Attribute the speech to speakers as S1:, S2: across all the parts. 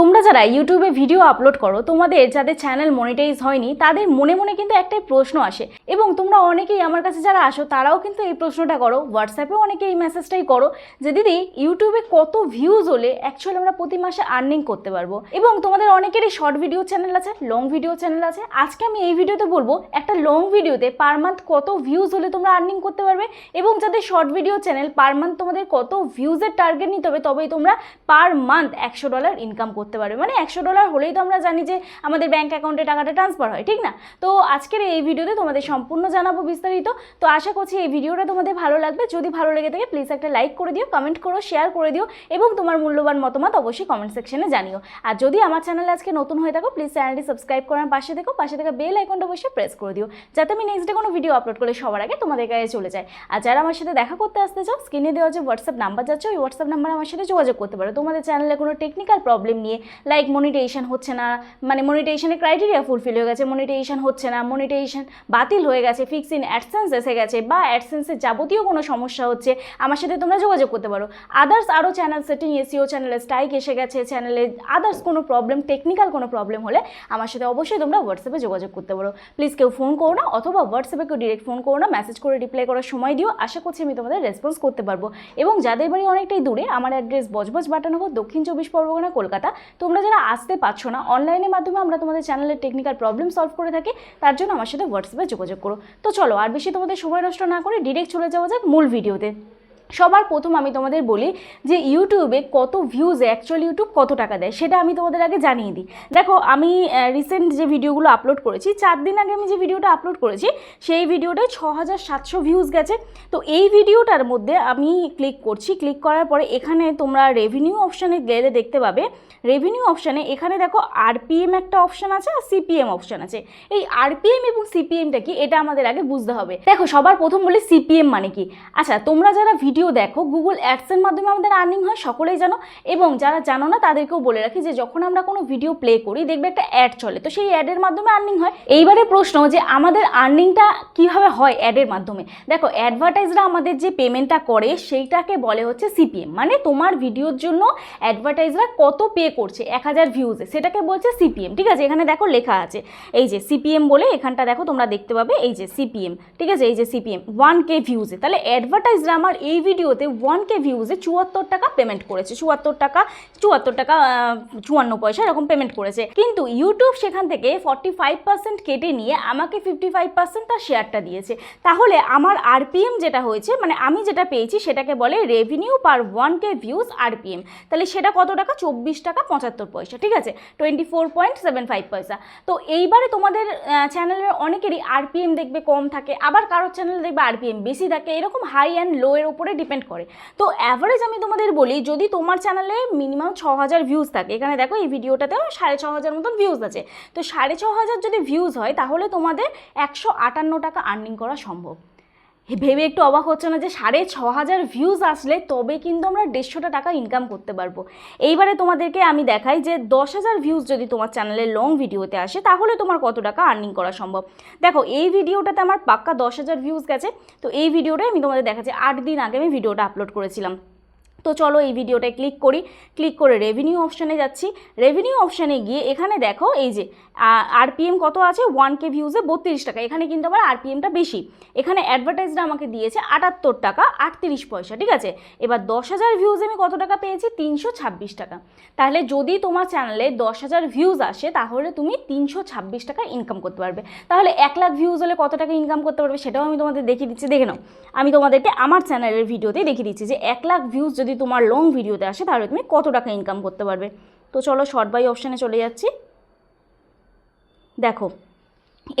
S1: তোমরা যারা ইউটিউবে ভিডিও আপলোড করো, তোমাদের যাদের চ্যানেল মনিটাইজ হয়নি, তাদের মনে মনে কিন্তু একটাই প্রশ্ন আসে। এবং তোমরা অনেকেই আমার কাছে যারা আসো, তারাও কিন্তু এই প্রশ্নটা করো। হোয়াটসঅ্যাপেও অনেকে এই মেসেজটাই করো যে, দিদি ইউটিউবে কত ভিউজ হলে অ্যাকচুয়ালি আমরা প্রতি মাসে আর্নিং করতে পারব? এবং তোমাদের অনেকেরই শর্ট ভিডিও চ্যানেল আছে লং ভিডিও চ্যানেল আছে। আজকে আমি এই ভিডিওতে বলব, একটা লং ভিডিওতে পার মান্থ কত ভিউজ হলে তোমরা আর্নিং করতে পারবে? এবং যাদের short video channel per month তোমাদের কত ভিউজের টার্গেট নিতে হবে, তবেই তোমরা পার মান্থ একশো ডলার ইনকাম করতে পারবে। মানে একশো ডলার হলেই তো আমরা জানি যে আমাদের ব্যাঙ্ক অ্যাকাউন্টে টাকাটা ট্রান্সফার হয়, ঠিক না? তো আজকের এই ভিডিওতে তোমাদের সম্পূর্ণ জানাব বিস্তারিত। তো আশা করছি এই ভিডিওটা তোমাদের ভালো লাগবে। যদি ভালো লেগে থাকে প্লিজ একটা লাইক করে দিও কমেন্ট করো শেয়ার করে দিও, এবং তোমার মূল্যবান মতামত অবশ্যই কমেন্ট সেকশনে জানিও। আর যদি আমার চ্যানেলে আজকে নতুন হয়ে থাকো প্লিজ চ্যানেলটি সাবস্ক্রাইব করার পাশে দেখো পাশে থাকা বেল আইকনটা অবশ্যই প্রেস করে দিও, যাতে আমি নেক্সট ডে কোনো ভিডিও আপলোড করলে সবার আগে তোমাদের কাছে চলে যায়। আর যারা আমার সাথে দেখা করতে আসতে চাও স্ক্রিনে দেওয়া যে হোয়াটসঅ্যাপ নাম্বার যাচ্ছে, ওই হোয়াটসঅ্যাপ নাম্বার আমার সাথে যোগাযোগ করতে পারো। তোমাদের চ্যানেলে কোনো টেকনিক্যাল প্রবলেম নিয়ে লাইক মনিটেশন হচ্ছে না মানে মনিটেশনের ক্রাইটেরিয়া ফুলফিল হয়ে গেছে মনিটেশন হচ্ছে না মনিটেশন বাতিল হয়ে গেছে ফিক্স ইন অ্যাডসেন্স এসে গেছে বা অ্যাডসেন্সের যাবতীয় কোনো সমস্যা হচ্ছে, আমার সাথে তোমরা যোগাযোগ করতে পারো। আদার্স আরও চ্যানেল সেটিং এসিও চ্যানেলে স্ট্রাইক এসে গেছে চ্যানেলে আদার্স কোনো প্রবলেম টেকনিক্যাল কোনো প্রবলেম হলে আমার সাথে অবশ্যই তোমরা হোয়াটসঅ্যাপে যোগাযোগ করতে পারো। প্লিজ কেউ ফোন করো না অথবা হোয়াটসঅ্যাপে কেউ ডিরেক্ট ফোন করো না মেসেজ করে রিপ্লাই করার সময় দিও, আশা করছি আমি তোমাদের রেসপন্স করতে পারব। এবং যাদের বাড়ি অনেকটাই দূরে, আমার অ্যাড্রেস বজবজ বাটানগর, দক্ষিণ চব্বিশ পরগনা, কলকাতা তোমরা যারা আসতে পারছ না, অনলাইনের মাধ্যমে আমরা তোমাদের চ্যানেলের টেকনিক্যাল প্রবলেম সলভ করে থাকি, তার জন্য আমার সাথে হোয়াটসঅ্যাপে যোগাযোগ করো। তো চলো, আর বেশি তোমাদের সময় নষ্ট না করে ডিরেক্ট চলে যাওয়া যাক মূল ভিডিওতে সবার প্রথম আমি তোমাদের বলি যে ইউটিউবে কত ভিউজ অ্যাকচুয়ালি ইউটিউব কত টাকা দেয়, সেটা আমি তোমাদের আগে জানিয়ে দিই। দেখো, আমি রিসেন্ট যে ভিডিওগুলো আপলোড করেছি, চার দিন আগে আমি যে ভিডিওটা আপলোড করেছি, সেই ভিডিওটায় ছ হাজার সাতশো ভিউজ গেছে। তো এই ভিডিওটার মধ্যে আমি ক্লিক করছি ক্লিক করার পরে এখানে তোমরা রেভিনিউ অপশানে গেলে দেখতে পাবে রেভিনিউ অপশানে এখানে দেখো আরপিএম একটা অপশান আছে আর সিপিএম অপশান আছে। এই আরপিএম এবং সিপিএমটা কি, এটা আমাদের আগে বুঝতে হবে। দেখো, সবার প্রথম বলি সিপিএম মানে কি? আচ্ছা তোমরা যারা ভিডিও দেখো গুগল অ্যাডসের মাধ্যমে আমাদের আর্নিং হয়, সকলেই জানো। এবং যারা জানো না, তাদেরকেও বলে রাখি যে যখন আমরা কোনো ভিডিও প্লে করি, দেখবে একটা অ্যাড চলে। তো সেই অ্যাডের মাধ্যমে আর্নিং হয়। এইবারে প্রশ্ন যে আমাদের আর্নিংটা কীভাবে হয় অ্যাডের মাধ্যমে? দেখো অ্যাডভার্টাইজরা আমাদের যে পেমেন্টটা করে, সেইটাকে বলে হচ্ছে সিপিএম মানে তোমার ভিডিওর জন্য অ্যাডভার্টাইজরা কত পে করছে? এক হাজার ভিউজে সেটাকে বলছে সিপিএম ঠিক আছে? এখানে দেখো লেখা আছে। এই যে সিপিএম বলে, এখানটা দেখো, তোমরা দেখতে পাবে। এই যে সিপিএম ঠিক আছে? এই যে সিপিএম ওয়ান কে ভিউজে তাহলে অ্যাডভার্টাইজরা আমার এই ভিডিওতে ওয়ান কে ভিউজে চুয়াত্তর টাকা পেমেন্ট করেছে। চুয়াত্তর টাকা চুয়াত্তর টাকা চুয়ান্ন পয়সা এরকম পেমেন্ট করেছে। কিন্তু ইউটিউব সেখান থেকে ফর্টি ফাইভ পার্সেন্ট কেটে নিয়ে আমাকে ফিফটি ফাইভ পার্সেন্ট তার শেয়ারটা দিয়েছে। তাহলে আমার আরপিএম যেটা হয়েছে মানে আমি যেটা পেয়েছি সেটাকে বলে revenue per one K views RPM তাহলে সেটা কত টাকা? চব্বিশ টাকা পঁচাত্তর পয়সা, ঠিক আছে? Twenty four point seven five পয়সা। তো এইবারে তোমাদের চ্যানেলের অনেকেরই আরপিএম দেখবে কম থাকে, আবার কারোর চ্যানেল দেখবে আরপিএম বেশি থাকে। এরকম হাই অ্যান্ড লো এর উপরে ডিপেন্ড করে। তো অ্যাভারেজ আমি তোমাদের বলি, যদি তোমার চ্যানেলে মিনিমাম ছ হাজার ভিউজ থাকে, এখানে দেখো এই ভিডিওটাতেও সাড়ে ছ হাজার মতন ভিউজ আছে। তো সাড়ে ছ হাজার যদি ভিউজ হয়, তাহলে তোমাদের একশো আটান্ন টাকা আর্নিং করা সম্ভব। ভেবে একটু অবাক হচ্ছে না যে সাড়ে ছ হাজার ভিউজ আসলে তবে কিন্তু আমরা দেড়শোটা টাকা ইনকাম করতে পারব। এইবারে তোমাদেরকে আমি দেখাই যে দশ হাজার ভিউজ যদি তোমার চ্যানেলে লং ভিডিওতে আসে, তাহলে তোমার কত টাকা আর্নিং করা সম্ভব? দেখো, এই ভিডিওটাতে আমার পাক্কা দশ হাজার ভিউজ গেছে। তো এই ভিডিওটাই আমি তোমাদের দেখাচ্ছি। আট দিন আগে আমি ভিডিওটা আপলোড করেছিলাম। তো চলো এই ভিডিওটায় ক্লিক করি। ক্লিক করে রেভিনিউ অপশানে যাচ্ছি। রেভিনিউ অপশানে গিয়ে এখানে দেখো এই যে আরপিএম কত আছে? ওয়ান কে ভিউজে বত্রিশ টাকা। এখানে কিন্তু আবার আরপিএমটা বেশি। এখানে অ্যাডভার্টাইজটা আমাকে দিয়েছে আটাত্তর টাকা, আটত্রিশ পয়সা, ঠিক আছে? এবার দশ হাজার ভিউজে আমি কত টাকা পেয়েছি? তিনশো ছাব্বিশ টাকা। তাহলে যদি তোমার চ্যানেলে দশ হাজার ভিউজ আসে, তাহলে তুমি তিনশো ছাব্বিশ টাকা ইনকাম করতে পারবে। তাহলে এক লাখ ভিউজ হলে কত টাকা ইনকাম করতে পারবে? সেটাও আমি তোমাদের দেখিয়ে দিচ্ছি। দেখে নাও। আমি তোমাদেরকে আমার চ্যানেলের ভিডিওতেই দেখিয়ে দিচ্ছি যে, এক লাখ ভিউজ যদি তোমার লং ভিডিওতে আসে, তাহলে তুমি কত টাকা ইনকাম করতে পারবে? তো চলো শর্ট বাই অপশানে চলে যাচ্ছি। দেখো,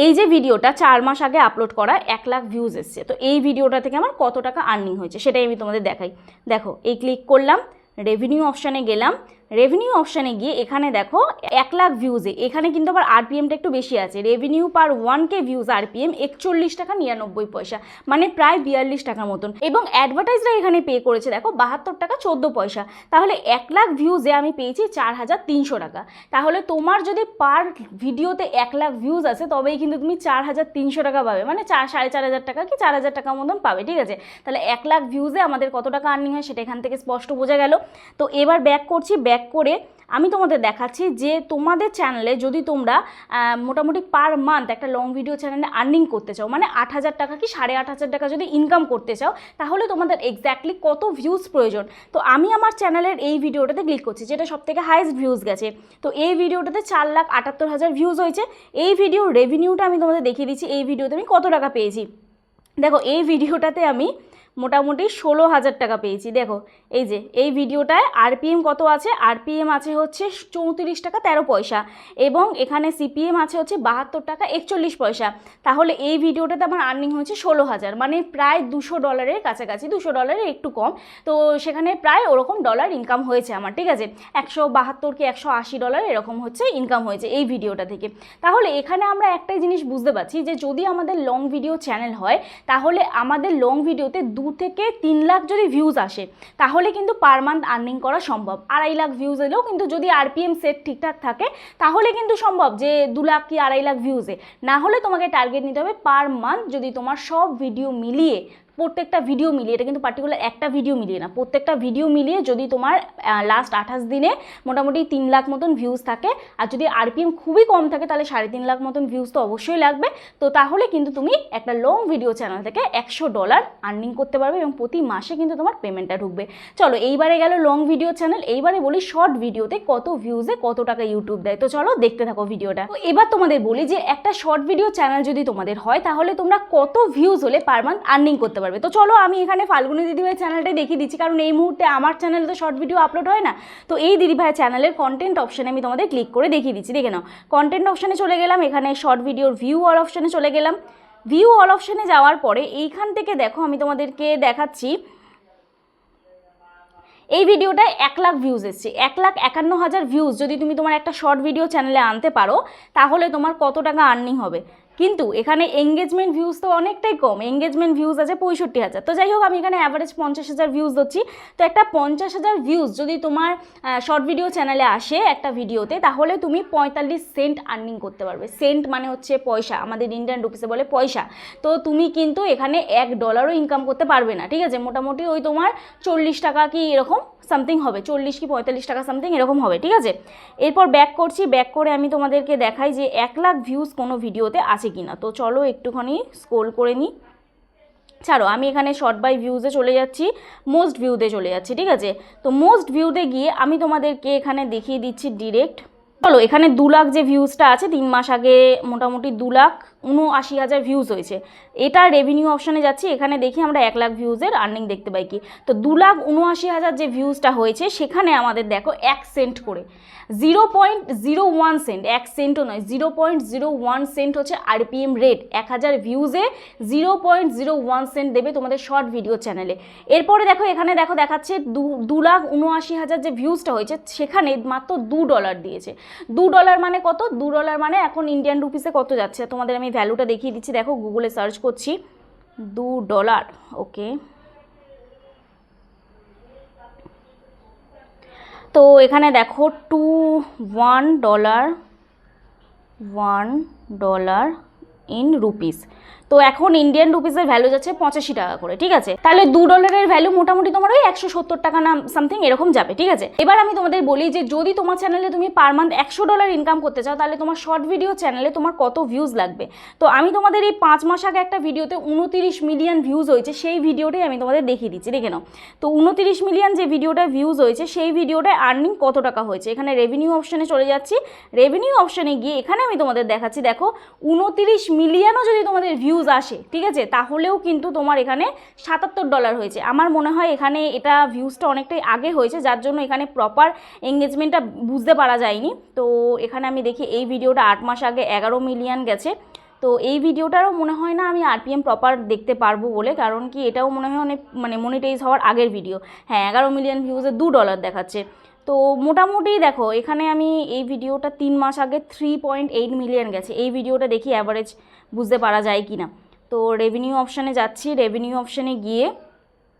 S1: এই যে ভিডিওটা চার মাস আগে আপলোড করা এক লাখ ভিউজ এসছে। তো এই ভিডিওটা থেকে আমার কত টাকা আর্নিং হয়েছে, সেটাই আমি তোমাদের দেখাই। দেখো, এই ক্লিক করলাম রেভিনিউ অপশানে গেলাম রেভিনিউ অপশানে গিয়ে এখানে দেখো এক লাখ ভিউজে এখানে কিন্তু আবার আরপিএমটা একটু বেশি আছে। Revenue per one K views RPM একচল্লিশ টাকা নিরানব্বই পয়সা মানে প্রায় বিয়াল্লিশ টাকার মতন। এবং অ্যাডভার্টাইজরা এখানে পে করেছে দেখো বাহাত্তর টাকা চোদ্দ পয়সা। তাহলে এক লাখ ভিউজে আমি পেয়েছি চার হাজার তিনশো টাকা। তাহলে তোমার যদি পার ভিডিওতে এক লাখ ভিউজ আছে, তবেই কিন্তু তুমি চার হাজার তিনশো টাকা পাবে। মানে চার, সাড়ে চার হাজার টাকা কি চার হাজার টাকা মতন পাবে, ঠিক আছে? তাহলে এক লাখ ভিউজে আমাদের কত টাকা আর্নিং হয় সেটা এখান থেকে স্পষ্ট বোঝা গেল। তো এবার ব্যাক করছি ব্যাক করে আমি তোমাদের দেখাচ্ছি যে তোমাদের চ্যানেলে যদি তোমরা মোটামুটি পার মান্থ একটা লং ভিডিও চ্যানেলে আর্নিং করতে চাও মানে আট হাজার টাকা কি সাড়ে আট হাজার টাকা যদি ইনকাম করতে চাও, তাহলে তোমাদের এক্স্যাক্টলি কত ভিউজ প্রয়োজন। তো আমি আমার চ্যানেলের এই ভিডিওটাতে ক্লিক করছি, যেটা সব থেকে হাইয়েস্ট ভিউজ গেছে। তো এই ভিডিওটাতে চার লাখ আটাত্তর হাজার ভিউজ হয়েছে। এই ভিডিও রেভিনিউটা আমি তোমাদের দেখিয়ে দিচ্ছি, এই ভিডিওতে আমি কত টাকা পেয়েছি। দেখো, এই ভিডিওটাতে আমি মোটামুটি ষোলো হাজার টাকা পেয়েছি। দেখো, এই যে, এই ভিডিওটায় আরপিএম কত আছে? আরপিএম আছে হচ্ছে চৌত্রিশ টাকা তেরো পয়সা এবং এখানে সিপিএম আছে হচ্ছে বাহাত্তর টাকা একচল্লিশ পয়সা। তাহলে এই ভিডিওটাতে আমার আর্নিং হয়েছে ষোলো হাজার মানে প্রায় দুশো ডলারের কাছাকাছি, দুশো ডলারের একটু কম। তো সেখানে প্রায় ওরকম ডলার ইনকাম হয়েছে আমার, ঠিক আছে? একশো বাহাত্তর কি একশো আশি ডলার এরকম হচ্ছে ইনকাম হয়েছে এই ভিডিওটা থেকে। তাহলে এখানে আমরা একটাই জিনিস বুঝতে পারছি যে যদি আমাদের লং ভিডিও চ্যানেল হয়, তাহলে আমাদের লং ভিডিওতে দু থেকে তিন লাখ যদি ভিউজ আসে, তাহলে কিন্তু পার মান্থ আর্নিং করা সম্ভব। আড়াই লাখ ভিউজ এলেও কিন্তু যদি আরপিএম সেট ঠিকঠাক থাকে, তাহলে কিন্তু সম্ভব যে দু লাখ কি আড়াই লাখ ভিউজে না হলে তোমাকে টার্গেট নিতে হবে পার মান্থ যদি তোমার সব ভিডিও মিলিয়ে প্রত্যেকটা ভিডিও মিলিয়ে, এটা কিন্তু পার্টিকুলার একটা ভিডিও মিলিয়ে না, প্রত্যেকটা ভিডিও মিলিয়ে যদি তোমার লাস্ট আঠাশ দিনে মোটামুটি তিন লাখ মতন ভিউজ থাকে, আর যদি আরপিএম খুবই কম থাকে, তাহলে সাড়ে তিন লাখ মতন ভিউজ তো অবশ্যই লাগবে। তো তাহলে কিন্তু তুমি একটা লং ভিডিও চ্যানেল থেকে একশো ডলার আর্নিং করতে পারবে এবং প্রতি মাসে কিন্তু তোমার পেমেন্টটা ঢুকবে। চলো, এইবারে গেল লং ভিডিও চ্যানেল এইবারে বলি শর্ট ভিডিওতে কত ভিউজে কত টাকা ইউটিউব দেয়। তো চলো দেখতে থাকো ভিডিওটা তো এবার তোমাদের বলি যে, একটা শর্ট ভিডিও চ্যানেল যদি তোমাদের হয়, তাহলে তোমরা কত ভিউজ হলে পার মান্থ আর্নিং করতে পারবে? তো চলো আমি এখানে ফাল্গুনি দিদিভাই চ্যানেলটাই দেখিয়ে দিচ্ছি, কারণ এই মুহূর্তে আমার চ্যানেলে তো শর্ট ভিডিও আপলোড হয় না। তো এই দিদিভাই চ্যানেলের কন্টেন্ট অপশানে আমি তোমাদের ক্লিক করে দেখিয়ে দিচ্ছি। দেখে নাও কন্টেন্ট অপশানে চলে গেলাম, এখানে শর্ট ভিডিওর ভিউ অল অপশানে চলে গেলাম। ভিউ অল অপশানে যাওয়ার পরে এইখান থেকে দেখো, আমি তোমাদেরকে দেখাচ্ছি, এই ভিডিওটায় এক লাখ ভিউজ এসছে। এক লাখ একান্ন হাজার ভিউজ যদি তুমি তোমার একটা শর্ট ভিডিও চ্যানেলে আনতে পারো, তাহলে তোমার কত টাকা আর্নিং হবে? কিন্তু এখানে এঙ্গেজমেন্ট ভিউজ তো অনেকটাই কম। এঙ্গেজমেন্ট ভিউজ আছে পঁয়ষট্টি হাজার। তো যাই হোক, আমি এখানে অ্যাভারেজ পঞ্চাশ হাজার ভিউজ দিচ্ছি তো একটা পঞ্চাশ হাজার ভিউজ যদি তোমার শর্ট ভিডিও চ্যানেলে আসে একটা ভিডিওতে তাহলে তুমি পঁয়তাল্লিশ সেন্ট আর্নিং করতে পারবে। সেন্ট মানে হচ্ছে পয়সা। আমাদের ইন্ডিয়ান রুপিসে বলে পয়সা। তো তুমি কিন্তু এখানে এক ডলারও ইনকাম করতে পারবে না, ঠিক আছে? মোটামুটি ওই তোমার চল্লিশ টাকা কি এরকম সামথিং হবে। চল্লিশ কি পঁয়তাল্লিশ টাকা সামথিং এরকম হবে, ঠিক আছে? এরপর ব্যাক করছি। ব্যাক করে আমি তোমাদেরকে দেখাই যে এক লাখ ভিউজ কোনো ভিডিওতে আছে কি না তো চলো একটুখানি স্ক্রোল করে নিই। ছাড়ো, আমি এখানে শর্ট বাই ভিউজে চলে যাচ্ছি মোস্ট ভিউতে চলে যাচ্ছি, ঠিক আছে? তো মোস্ট ভিউতে গিয়ে আমি তোমাদেরকে এখানে দেখিয়ে দিচ্ছি ডিরেক্ট চলো, এখানে দু লাখ যে ভিউজটা আছে, তিন মাস আগে মোটামুটি দু লাখ উনআশি হাজার ভিউজ হয়েছে। এটা রেভিনিউ অপশানে যাচ্ছি, এখানে দেখি আমরা এক লাখ ভিউজের আর্নিং দেখতে পাই কি। তো দু লাখ উনআশি হাজার যে ভিউজটা হয়েছে, সেখানে আমাদের দেখো এক সেন্ট করে। Zero point zero one cent এক সেন্টও নয় zero point zero one cent হচ্ছে আরপিএম রেট এক হাজার ভিউজে zero point zero one cent দেবে তোমাদের শর্ট ভিডিও চ্যানেলে এরপরে দেখো, এখানে দেখো দেখাচ্ছে দু দু লাখ উনআশি হাজার যে ভিউজটা হয়েছে, সেখানে মাত্র দু ডলার দিয়েছে। দু ডলার মানে কত? দু ডলার মানে এখন ইন্ডিয়ান রুপিসে কত যাচ্ছে? তোমাদের আমি ভ্যালুটা দেখিয়ে দিচ্ছি। দেখো গুগলে সার্চ করছি। দু ডলার ওকে তো এখানে দেখো to one dollar one dollar in rupees তো এখন ইন্ডিয়ান রুপিসের ভ্যালু যাচ্ছে পঁচাশি টাকা করে, ঠিক আছে? তাহলে দু ডলারের ভ্যালু মোটামুটি তোমার ওই একশো সত্তর টাকা না সামথিং এরকম যাবে, ঠিক আছে? এবার আমি তোমাদের বলি যে যদি তোমার চ্যানেলে তুমি পার মান্থ একশো ডলার ইনকাম করতে চাও, তাহলে তোমার শর্ট ভিডিও চ্যানেলে তোমার কত ভিউজ লাগবে? তো আমি তোমাদের এই পাঁচ মাস আগে একটা ভিডিওতে উনতিরিশ মিলিয়ন ভিউজ হয়েছে, সেই ভিডিওটাই আমি তোমাদের দেখিয়ে দিচ্ছি, দেখে নাও। তো উনতিরিশ মিলিয়ন যে ভিডিওটা ভিউজ হয়েছে, সেই ভিডিওটায় আর্নিং কত টাকা হয়েছে? এখানে রেভিনিউ অপশানে চলে যাচ্ছি। রেভিনিউ অপশানে গিয়ে এখানে আমি তোমাদের দেখাচ্ছি, দেখো, উনতিরিশ মিলিয়নও যদি তোমাদের ভিউজ আসে, ঠিক আছে? তাহলেও কিন্তু তোমার এখানে সাতাত্তর ডলার হয়েছে। আমার মনে হয় এখানে এটা ভিউজটা অনেকটাই আগে হয়েছে, যার জন্য এখানে প্রপার এঙ্গেজমেন্টটা বুঝতে পারা যায়নি। তো এখানে আমি দেখি এই ভিডিওটা আট মাস আগে এগারো মিলিয়ন গেছে। তো এই ভিডিওটারও মনে হয় না আমি আরপিএম প্রপার দেখতে পারব বলে, কারণ কি এটাও মনে হয় অনেক মানে মনিটাইজ হওয়ার আগের ভিডিও হ্যাঁ এগারো মিলিয়ন ভিউজে দু ডলার দেখাচ্ছে। তো মোটামুটি দেখো, এখানে আমি এই ভিডিওটা তিন মাস আগে থ্রি পয়েন্ট এইট মিলিয়ন গেছে। এই ভিডিওটা দেখি অ্যাভারেজ বুঝতে পারা যায় কি না তো রেভিনিউ অপশানে যাচ্ছি। রেভিনিউ অপশানে গিয়ে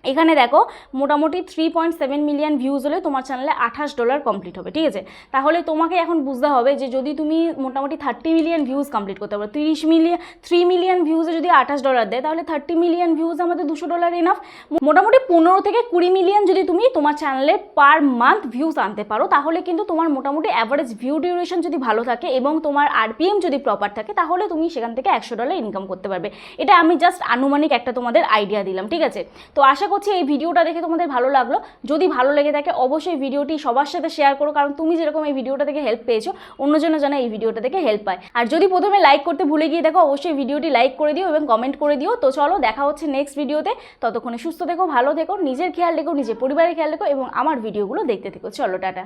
S1: এখানে দেখো, মোটামুটি three point seven million views হলে তোমার চ্যানেলে আঠাশ ডলার কমপ্লিট হবে, ঠিক আছে? তাহলে তোমাকে এখন বুঝতে হবে যে যদি তুমি মোটামুটি থার্টি মিলিয়ন ভিউজ কমপ্লিট করতে পারো, তিরিশ মিলিয়ন থ্রি মিলিয়ন ভিউজে যদি আঠাশ ডলার দেয়, তাহলে থার্টি মিলিয়ন ভিউজ আমাদের দুশো ডলার এনাফ মোটামুটি পনেরো থেকে কুড়ি মিলিয়ন যদি তুমি তোমার চ্যানেলে পার মান্থ ভিউজ আনতে পারো, তাহলে কিন্তু তোমার মোটামুটি অ্যাভারেজ ভিউ ডিউরেশন যদি ভালো থাকে এবং তোমার আরপিএম যদি প্রপার থাকে, তাহলে তুমি সেখান থেকে একশো ডলার ইনকাম করতে পারবে। এটা আমি জাস্ট আনুমানিক একটা তোমাদের আইডিয়া দিলাম, ঠিক আছে? তো আশা করছি এই ভিডিওটা দেখে তোমাদের ভালো লাগল। যদি ভালো লেগে থাকে, অবশ্যই ভিডিওটি সবার সাথে শেয়ার করো, কারণ তুমি যেরকম এই ভিডিওটা থেকে হেল্প পেয়েছ, অন্যজনও যেন এই ভিডিওটা থেকে হেল্প পায়। আর যদি প্রথমে লাইক করতে ভুলে গিয়ে দেখো, অবশ্যই ভিডিওটি লাইক করে দিও এবং কমেন্ট করে দিও। তো চলো, দেখা হচ্ছে নেক্সট ভিডিওতে। ততক্ষণে সুস্থ থেকো, ভালো থেকো, নিজের খেয়াল রেখো, নিজের পরিবারের খেয়াল রেখো এবং আমার ভিডিওগুলো দেখতে থেকো। চলো, টাটা।